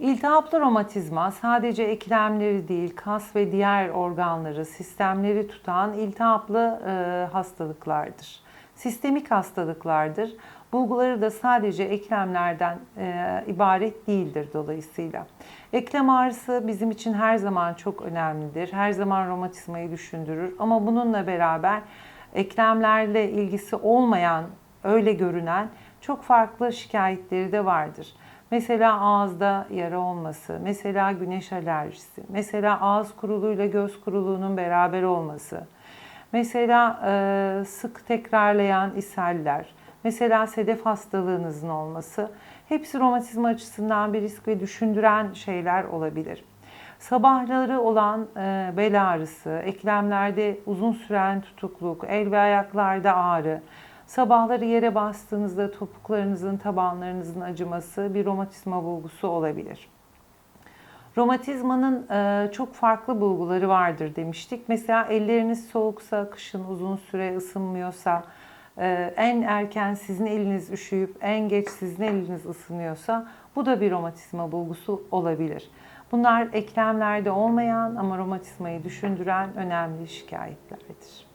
İltihaplı romatizma sadece eklemleri değil, kas ve diğer organları, sistemleri tutan iltihaplı e, hastalıklardır. Sistemik hastalıklardır. Bulguları da sadece eklemlerden e, ibaret değildir dolayısıyla. Eklem ağrısı bizim için her zaman çok önemlidir. Her zaman romatizmayı düşündürür. Ama bununla beraber eklemlerle ilgisi olmayan, öyle görünen çok farklı şikayetleri de vardır. Mesela ağızda yara olması, mesela güneş alerjisi, mesela ağız kuruluğuyla göz kuruluğunun beraber olması, mesela e, sık tekrarlayan ishaller, mesela sedef hastalığınızın olması hepsi romatizma açısından bir risk ve düşündüren şeyler olabilir. Sabahları olan e, bel ağrısı, eklemlerde uzun süren tutukluk, el ve ayaklarda ağrı, sabahları yere bastığınızda topuklarınızın, tabanlarınızın acıması bir romatizma bulgusu olabilir. Romatizmanın e, çok farklı bulguları vardır demiştik. Mesela elleriniz soğuksa, kışın uzun süre ısınmıyorsa, e, en erken sizin eliniz üşüyüp en geç sizin eliniz ısınıyorsa bu da bir romatizma bulgusu olabilir. Bunlar eklemlerde olmayan ama romatizmayı düşündüren önemli şikayetlerdir.